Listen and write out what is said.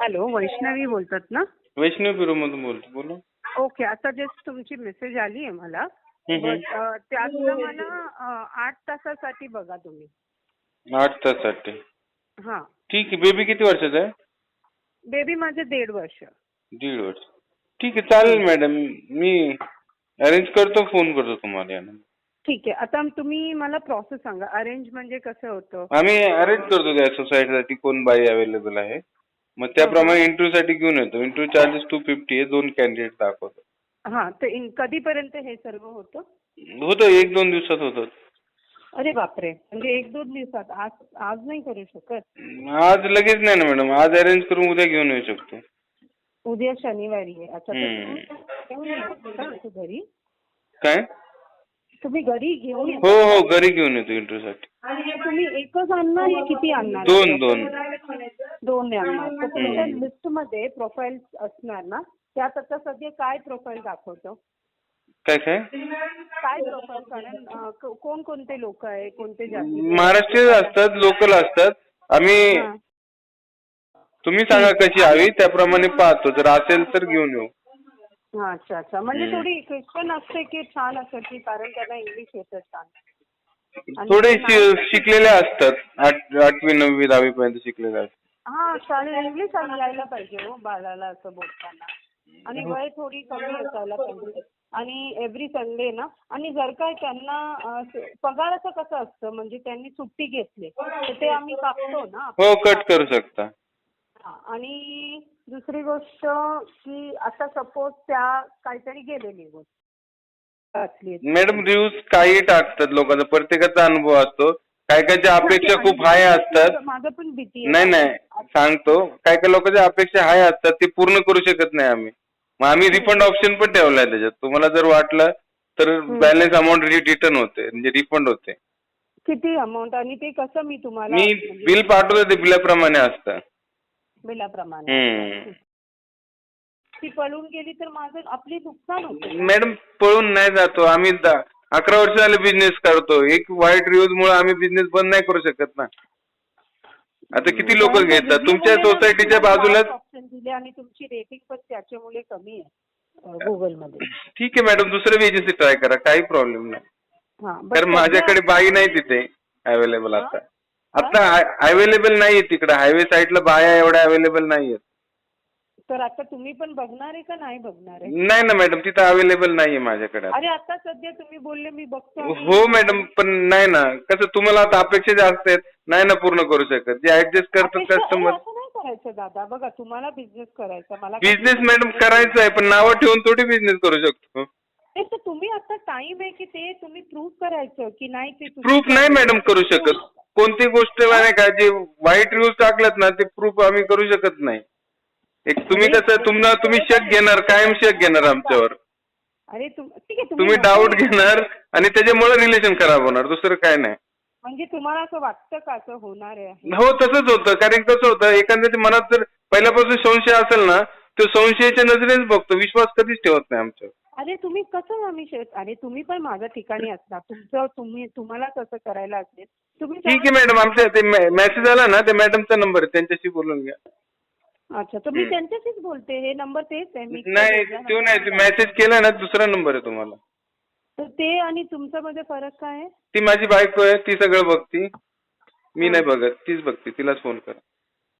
Hello Vaishnavi बोलतात ना? वैष्णव बिरोमधून बोलतो बोला. ओके आता जस्ट तुमची मेसेज आली आहे मला. हम्म, हम्म. But, अ, त्यातलं मला अ, आठ तासासाठी बघा तुम्ही. आठ तासाठी हां. ठीक आहे बेबी किती वर्षाचा आहे? बेबी माझे दीड वर्ष. दीड वर्ष. ठीक आहे चालेल मॅडम मी अरेंज करतो फोन करतो तुम्हाला यानं. ठीक आहे आता तुम्ही मला प्रोसेस सांगा. अरेंज म्हणजे कसं होतं? आम्ही अरेंज करतो त्या सोसायटीसाठी कोण बाई अवेलेबल आहे. मग त्याप्रमाणे इंटरव्ह्यू साठी घेऊन येतो. इंटरव्ह्यू चार्जेस टू फिफ्टी आहे दोन कॅन्डिडेट दाखवतो. हाँ तर इन- कधीपर्यंत हे सर्व होतं? होतं एक दोन दिवसात होतं. अरे बापरे म्हणजे एक दोन दिवसात. आज आज नाही करू शकत? आज लगेच नाही ना मॅडम. आज अरेंज करून उद्या घेऊन येऊ शकतो. उद्या शनिवारी आहे. अच्छा हम्म. घेऊन का घरी? काय? तुम्ही घरी घेऊन हो येता? हो घरी घेऊन येतो इंटरव्ह्यू साठी. तुम्ही एकच आणणार या किती आणणार? दोन दोन. दोन आणणार. तर तुमच्या लिस्टमध्ये प्रोफाईल असणार ना? त्यात आता सध्या काय प्रोफाईल दाखवतो? काय काय? काय प्रोफाईल कारण अं, को- कोणकोणते लोक आहे? कोणते जाती? महाराष्ट्रीयन असतात लोकल असतात. आम्ही हां. तुम्ही सांगा कशी हवी त्याप्रमाणे पाहतो. जर असेल तर घेऊन येऊ. हां, अच्छा अच्छा. म्हणजे. थोडी क्रिश्चन असते की छान असते की कारण त्यांना इंग्लिश येतं छान. थोडे शिकलेले असतात. आठ आठवी नववी दहावी पर्यंत शिकलेले असतात. हा चालेल इंग्लिश आणि यायला पाहिजे हो बाळाला असं बोलताना. आणि वय थोडी कमी असायला पाहिजे. आणि एव्हरी संडे ना आणि जर काय त्यांना अं, पगाराचं कसं असतं म्हणजे त्यांनी सुट्टी घेतली तर ते आम्ही कापतो ना. हो कट करू शकता. हा, आणि दुसरी गोष्ट की आता सपोज त्या काहीतरी गेले निघून मॅडम रिव्ह्यूज काही टाकतात लोकांचा. प्रत्येकाचा अनुभव असतो. काही काहीच्या अपेक्षा खूप हाय असतात. माझं पण भीती नाही नाही. सांगतो. काय काय लोकांच्या अपेक्षा हाय असतात ते पूर्ण करू शकत नाही आम्ही. मग आम्ही रिफंड ऑप्शन पण ठेवलाय त्याच्यात. तुम्हाला जर वाटलं तर बॅलन्स अमाऊंट रिटर्न होते. म्हणजे रिफंड होते. किती अमाऊंट आणि ते कसं मी तुम्हाला मी म्हणजे बिल पाठवतो ते बिलाप्रमाणे असतं. बिलाप्रमाणे. हम्म. ती पळून गेली तर माझं आपली नुकसान होते. मॅडम पळून नाही जातो. आम्ही दा- अकरा वर्ष झाले बिझनेस करतो. एक वाईट रिव्ह्यूज मुळे आम्ही बिझनेस बंद नाही करू शकत ना. आता किती लोक घेतात? तुमच्या सोसायटीच्या बाजूलाच ऑप्शन दिले आणि तुमची रेटिंग पण त्याच्यामुळे कमी आहे गुगलमध्ये ठीक आहे मॅडम दुसरं एजन्सी ट्राय करा. काही प्रॉब्लेम नाही. हा but तर माझ्याकडे सध्या- बाई नाही तिथे अवेलेबल आता. आता अवेलेबल नाहीये तिकडे. हायवे साईडला बाया एवढ्या अवेलेबल नाहीयेत. तर आता तुम्ही पण बघणार आहे का नाही बघणार आहे? नाही ना मॅडम तिथं अवेलेबल नाहीये माझ्याकडे आता. अरे आता सध्या तुम्ही बोलले मी बघतो आणि- हो मॅडम पण नाही ना. कसं तुम्हाला आता अपेक्षा जास्त आहेत. नाही ना पूर्ण करू शकत. जे ऍडजस्ट करतात अपेक्षा- अरे कस्टमर असं नाही करायचं दादा. बघा तुम्हाला बिझनेस करायचा मला बिझनेस मॅडम करायचं आहे पण नावं ठेवून थोडी बिझनेस करू शकतो. तर तुम्ही आता टाइम आहे की ते तुम्ही प्रूव्ह करायचं की नाही ते तुम्ही- प्रूफ नाही मॅडम करू शकत. कोणती गोष्ट नाही का जे वाईट रिव्ह्यूज टाकलेत ना ते प्रूफ आम्ही करू शकत नाही. एक तुम्ही कसं तुम्हाला तुम्ही शेक घेणार कायम शेक घेणार आमच्यावर. अरे तुम ठीक आहे तुम्ही डाऊट घेणार आणि त्याच्यामुळे रिलेशन खराब होणार दुसरं काय नाही. म्हणजे तुम्हाला असं वाटतं का असं होणार आहे? हो तसंच होतं कारण कसं होतं एखाद्याच्या मनात जर पहिल्यापासून संशय असेल ना तो संशयाच्या नजरेच बघतो विश्वास कधीच ठेवत नाही आमच्यावर. अरे तुम्ही कसं आम्ही शे- अरे तुम्ही पण माझ्या ठिकाणी असता. तुमचं तुम्ही तुम्हाला कसं करायला असेल तुम्ही ठीक आहे मॅडम आमच्या ते मेसेज आला ना ते मॅडमचा नंबर आहे त्यांच्याशी बोलून घ्या. अच्छा तर मी त्यांच्याशीच बोलते हे नंबर तेच आहे मी नाही तो नाही मेसेज केला ना दुसरा नंबर आहे तुम्हाला. तर ते आणि तुमच्या मध्ये फरक काय आहे? ती माझी बायको आहे ती सगळं बघती. मी नाही बघत तीच बघते तिलाच फोन करा.